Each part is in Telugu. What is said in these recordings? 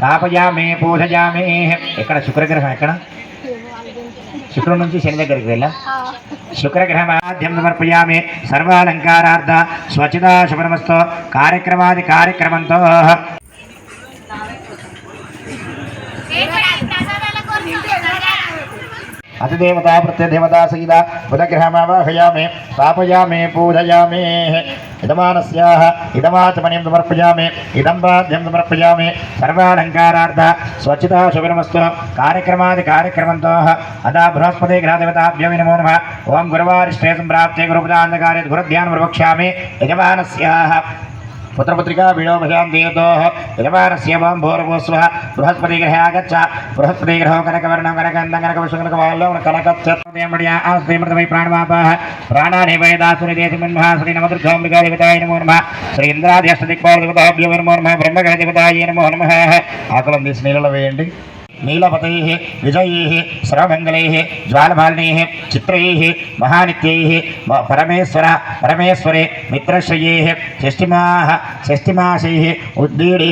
స్థాపయామే పూజయామే ఎక్కడ శుక్రగ్రహం ఎక్కడ శుక్రం నుంచి శని దగ్గరికి వెళ్ళా శుక్రగ్రహమాద్యం సమర్పయామి సర్వాలంకారార్థ స్వచ్ఛతా శుభ్రమస్తో కార్యక్రమాది కార్యక్రమంతో अतिदेवता प्रत्यदेवता सहिता उदग्रहमावाहयामि स्थापयामि पूजयामि इदमानस्याः इदमात्मनिं समर्पयामि इदं बाध्यं समर्पयामि सर्वालङ्कारार्थ स्वच्छता शुभिरमस्तु कार्यक्रमादिकार्यक्रमन्तोः अदा बृहस्पति ग्रहदेवताभ्यो नमो नमः ॐ गुरुवारिष्ठे सम्प्राप्ते गुरुपदान्धकार्यद्गुरुध्यानं प्रवक्ष्यामि यजमानस्याः పుత్రపుత్రికా విడోభయాం దేవతో యజమానస్య ఓం భూర్భూస్వ బృహస్పతి గ్రహే ఆగచ్చ బృహస్పతి గ్రహం కనకవర్ణం కనకందం కనక విష్ణుకనకవాల్లో కనకచ్చమృతమై ప్రాణవాప ప్రాణాని వేదాసుని దేశమన్మహాసుని నమ దుర్గాంబికాదేవతాయ నమో నమ శ్రీ ఇంద్రాధ్యష్టదిక్పాలదేవతాభ్యో నమో నమ బ్రహ్మగణ దేవతాయ నమో నమ ఆకలం తీసి నీళ్ళలో వేయండి నీలపతై విజయై సర్వమంగళై జ్వాలమాలినై చిత్రై మహానిత్యై మ- పరమేశ్వర పరమేశ్వరే మిత్రశ్రయై షష్ఠిమా షష్ఠిమాసై ఉద్దీడై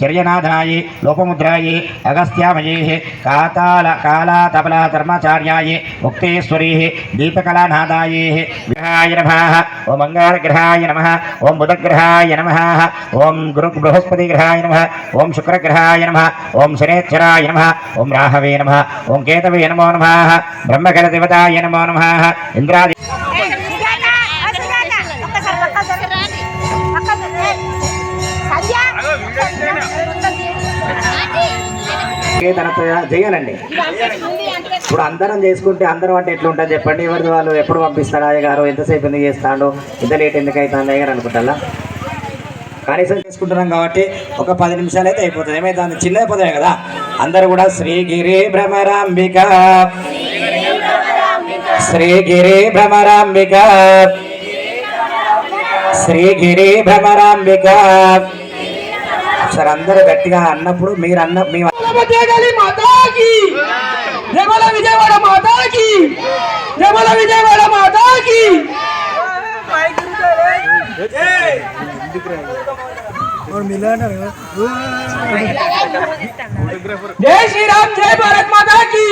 చర్యనాథాయ లోపముద్రాయ అగస్త్యామయై కాతాల కాలాతపల ధర్మాచార్యాయ ముక్తేశ్వరీ దీపకళానాథాయ విగ్రహాయ నమ ఓం మంగళగ్రహాయ నమ ఓం బుధగ్రహాయ నమ ఓం గురు బృహస్పతి గ్రహాయ నమ ఓం శుక్రగ్రహాయ నమ ఓం రాహవే నమ. ఓం కేతవే నమో నమ. బ్రహ్మకర దేవతాయ నమో నమ. ఇంద్రాది చేయాలండి. ఇప్పుడు అందరం చేసుకుంటే అందరం అంటే ఎట్లుంటుంది చెప్పండి? ఎవరిది వాళ్ళు ఎప్పుడు పంపిస్తారు? అయ్య గారు ఎంతసేపు ఎందుకు చేస్తాడు? ఇంత లేట్ ఎందుకు అవుతుంది అయ్య అనుకుంటా కనీసం చేసుకుంటున్నాం కాబట్టి ఒక పది నిమిషాలు అయితే అయిపోతుంది ఏమైతుంది చిన్న అయిపోతాయి కదా. అందరూ కూడా శ్రీగిరి భ్రమరాంబిక. శ్రీగిరి భ్రమరాంబిక. శ్రీగిరి భ్రమరాంబిక. సరే అందరూ గట్టిగా అన్నప్పుడు మీరు అన్న మీ విజయవాడ మాతాకి. విజయవాడ మాతాకి. జై శ్రీరామ్ జై భారత్ మాతాకి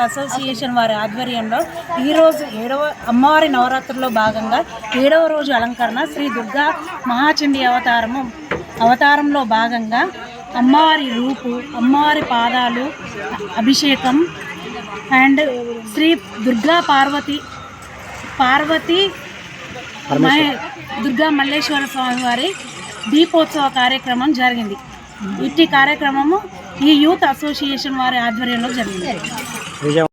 అసోసియేషన్ వారి ఆధ్వర్యంలో ఈరోజు ఏడవ అమ్మవారి నవరాత్రుల్లో భాగంగా ఏడవ రోజు అలంకరణ శ్రీ దుర్గా మహాచండి అవతారము అవతారంలో భాగంగా అమ్మవారి రూపు అమ్మవారి పాదాలు అభిషేకం అండ్ శ్రీ దుర్గా పార్వతి పార్వతి దుర్గా మల్లేశ్వర స్వామి వారి దీపోత్సవ కార్యక్రమం జరిగింది. ఇట్టి కార్యక్రమము ఈ యూత్ అసోసియేషన్ వారి ఆధ్వర్యంలో జరిగింది.